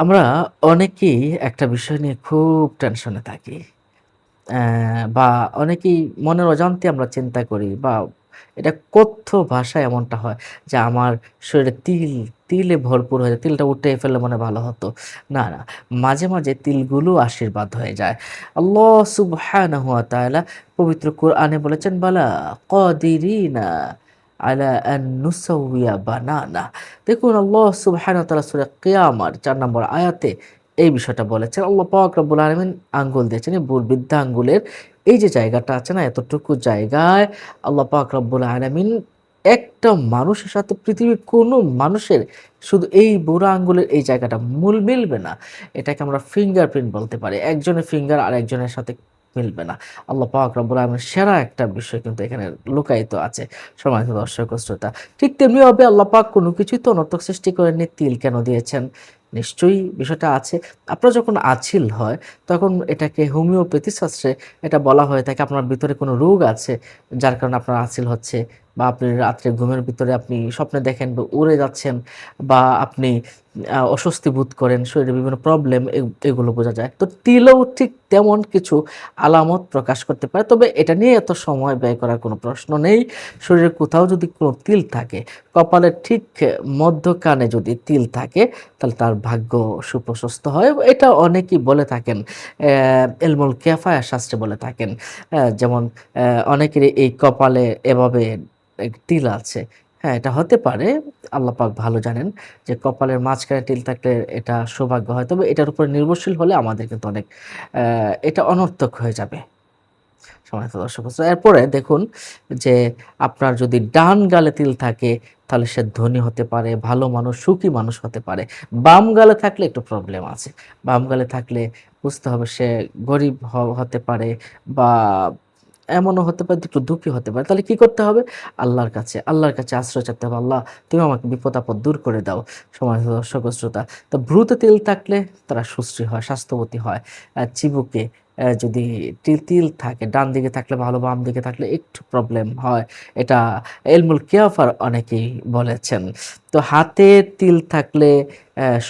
আমরা অনেকেই একটা বিষয় নিয়ে খুব টেনশনে থাকি। বা অনেকেই মনের অজান্তে আমরা চিন্তা করি বা এটা কথ্য ভাষায় এমনটা হয় যে আমার শরীরে তিল, তিলে ভরপুর হয়ে যায়। তিলটা উঠে ফেললে মনে হয় ভালো হতো। না, না। মাঝে, মাঝে তিলগুলো আশীর্বাদ হয়ে যায়। আল্লাহ সুবহানাহু ওয়া তাআলা পবিত্র কোরআনে বলেছেন, "বালা কাদিরিনা আলা আন নুসাউইয়া বানানা।" দেখুন, আল্লাহ সুবহানাহু তাআলা সূরা কিয়ামার ৪ নম্বর আয়াতে এই বিষয়টা বলেছেন। আল্লাহ পাক রব্বুল আলামিন আঙ্গুল দিয়েছেন। বুড় বৃদ্ধা আঙ্গুলের এই যে জায়গাটা আছে না, এতটুকু জায়গায় আল্লাহ পাক রব্বুল আলামিন একটা মানুষের সাথে পৃথিবীর কোনো মানুষের শুধু এই বুড়ো আঙ্গুলের এই জায়গাটা মূল মিলবে না। এটাকে আমরা ফিঙ্গারপ্রিন্ট বলতে পারি। একজনের ফিঙ্গার আর একজনের সাথে মিলবে না। আল্লাহ পাক রব্বুল আলামিনের সেরা একটা বিষয় কিন্তু এখানে লুকায়িত আছে। সমাজ দর্শক, শ্রোতা। ঠিক তেমনিভাবে আল্লাহ পাক কোনো কিছুই তো অনর্থক সৃষ্টি করেননি। তিল কেন দিয়েছেন? নিশ্চয়ই বিষয়টা আছে। আপনার যখন আছিল হয় তখন এটাকে হোমিওপ্যাথি শাস্ত্রে এটা বলা হয়ে থাকে আপনার ভিতরে কোনো রোগ আছে যার কারণে আপনার আছিল হচ্ছে বা আপনি রাত্রে ঘুমের ভিতরে আপনি স্বপ্নে দেখেন বা উড়ে যাচ্ছেন বা আপনি অস্বস্তি বোধ করেন, শরীরে বিভিন্ন প্রবলেম এগুলো বোঝা যায়। তো তিলও ঠিক তেমন কিছু আলামত প্রকাশ করতে পারে। তবে এটা নিয়ে এত সময় ব্যয় করার কোনো প্রশ্ন নেই। শরীরে কোথাও যদি কোনো তিল থাকে, কপালের ঠিক মধ্যখানে যদি তিল থাকে তাহলে তার ভাগ্য সুপ্রশস্ত হয়। এটা অনেকেই বলে থাকেন। অ্যা ইলমুল কিফায়া শাস্ত্রে বলে থাকেন। যেমন অ্যা অনেকেরই এই কপালে এভাবে তিল আছে। হ্যাঁ, এটা হতে পারে। আল্লাহ পাক ভালো জানেন যে কপালের মাঝখানে তিল থাকলে এটা সৌভাগ্য হয়। তবে এটার উপর নির্ভরশীল হলে আমাদের কিন্তু অনেক এটা অনর্থক হয়ে যাবে। সম্মানিত দর্শক এরপরে দেখুন যে আপনার যদি ডান গালে তিল থাকে তাহলে সে ধনী হতে পারে, ভালো মানুষ, সুখী মানুষ হতে পারে। বাম গালে থাকলে একটু প্রবলেম আছে। বাম গালে থাকলে বুঝতে হবে সে গরিব হতে পারে বা এমনও হতে পারে একটু দুঃখী হতে পারে। তাহলে কি করতে হবে? আল্লাহর কাছে, আল্লাহর কাছে আশ্রয় চাইতে হবে। আল্লাহ তুমি আমাকে বিপদ-আপদ দূর করে দাও। সম্মানিত দর্শক শ্রোতা। তো ভ্রুতে তিল থাকলে তারা সুশ্রী হয়, স্বাস্থ্যবতী হয়। চিবুকে যদি তিল, থাকে ডান দিকে থাকলে ভালো, বাম দিকে থাকলে একটু প্রবলেম হয়। এটা এলমুল কেয়াফার অনেকেই বলেছেন। তো হাতে তিল থাকলে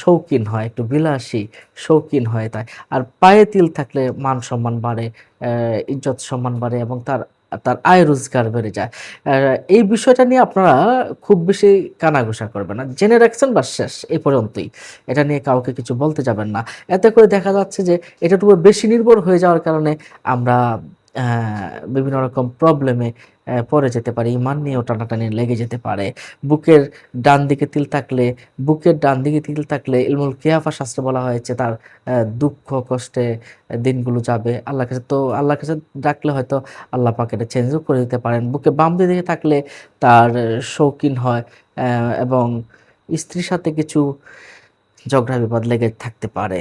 শৌকিন শৌখিন হয়, একটু বিলাসী, শৌখিন হয়ে তাই। আর পায়ে তিল থাকলে মান-সম্মান বাড়ে, ইজ্জত সম্মান বাড়ে এবং তার তার আয় রোজগার বেড়ে যায়। এই বিষয়টা নিয়ে আপনারা খুব বেশি কানাঘোষা করবেন না। জেনে রাখছেন বা শেষ, এ পর্যন্তই। এটা নিয়ে কাউকে কিছু বলতে যাবেন না। এতে করে দেখা যাচ্ছে যে এটাটুকু বেশি নির্ভর হয়ে যাওয়ার কারণে আমরা বিভিন্ন রকম প্রবলেমে পড়ে যেতে পারে, ইমান নিয়েও টানাটানি লেগে যেতে পারে। বুকের ডান দিকে তিল থাকলে, বুকের ডান দিকে তিল থাকলে ইলমুল কিয়াফা শাস্ত্রে বলা হয়েছে, তার দুঃখ, কষ্টে দিনগুলো যাবে। আল্লাহ কাছে তো, আল্লাহর কাছে ডাকলে হয়তো আল্লাহ পাক এটা চেঞ্জও করে দিতে পারেন। বুকে বাম দিকে থাকলে তার শৌখিন হয় এবং স্ত্রীর সাথে কিছু ঝগড়া বিপদ লেগে থাকতে পারে।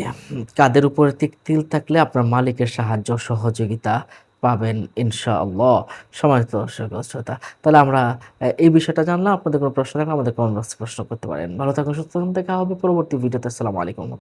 কাদের উপরে তিল থাকলে আপনার মালিকের সাহায্য, সহযোগিতা পাবেন ইনশাআল্লাহ। সম্মানিত দর্শক শ্রোতা। তাহলে আমরা এই বিষয়টা জানলাম। আপনাদের কোনো প্রশ্ন থাকলে আমাদের কমেন্ট বক্সে প্রশ্ন করতে পারেন। ভালো থাকুন, সুস্থ। দেখা হবে পরবর্তী ভিডিওতে। আসসালামু আলাইকুম।